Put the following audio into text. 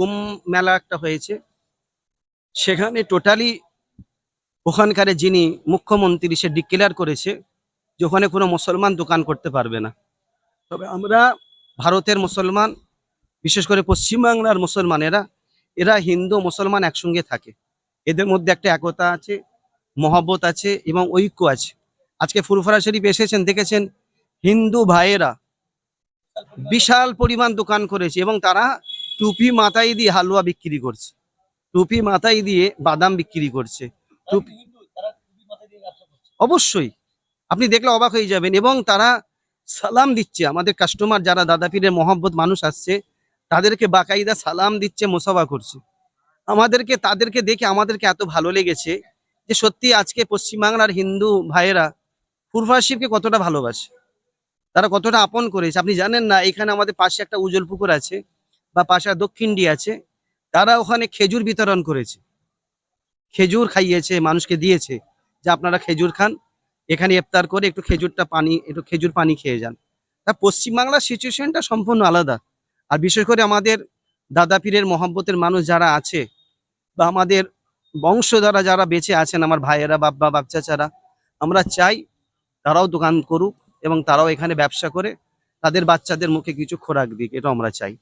কুম মেলা একটা হয়েছে। সেখানে টোটালি ওখানকার যিনি মুখ্যমন্ত্রী, সে ডিক্লেয়ার করেছে যে ওখানে কোনো মুসলমান দোকান করতে পারবে না। তবে আমরা ভারতের মুসলমান, বিশেষ করে পশ্চিমবাংলার মুসলমানেরা এরা হিন্দু, মুসলমান একসঙ্গে থাকে। এদের মধ্যে একটা একতা আছে, মহব্বত আছে এবং ঐক্য আছে। আজকে ফুরফুরা শরীফ এসেছেন, দেখেছেন? হিন্দু ভাইয়েরা বিশাল পরিমাণ দোকান করেছে এবং তারা টুপি মাথায় দিয়ে হালুয়া বিক্রি করছে। টুপি মাথায় দিয়ে বাদাম বিক্রি করছে। অবশ্যই। আপনি দেখলে অবাক হয়ে যাবেন এবং তারা সালাম দিচ্ছে। আমাদের কাস্টমার যারা দাদা পীরের মহব্বত মানুষ আসছে, তাদেরকে বাকাইদা সালাম দিচ্ছে, মোসাফা করছে। আমাদেরকে, তাদেরকে দেখে আমাদেরকে এত ভালো লেগেছে যে সত্যি আজকে পশ্চিমবাংলার হিন্দু ভাইয়েরা ফুরফুরা শিবকে কতটা ভালোবাসে। তারা কতটা আপন করেছে। আপনি জানেন না, এখানে আমাদের পাশে একটা উজ্জ্বল পুকুর আছে। বা পাশে দক্ষিণডি আছে, তারা ওখানে খেজুর বিতরণ করেছে। খেজুর খাইয়েছে, মানুষকে দিয়েছে যে আপনারা খেজুর খান, এখানে ইফতার করে একটু খেজুরটা পানি, একটু খেজুর পানি খেয়ে যান। তা পশ্চিমবাংলার সিচুয়েশনটা সম্পূর্ণ আলাদা। আর বিশেষ করে আমাদের দাদা পীরের মহব্বতের মানুষ যারা আছে, বা আমাদের বংশধারা যারা বেঁচে আছেন, আমার ভাইয়েরা বাবা বাচ্চাচারা আমরা চাই তারাও দোকান করুক এবং তারাও এখানে ব্যবসা করে তাদের বাচ্চাদের মুখে কিছু খোরাক দিক এটা আমরা চাই।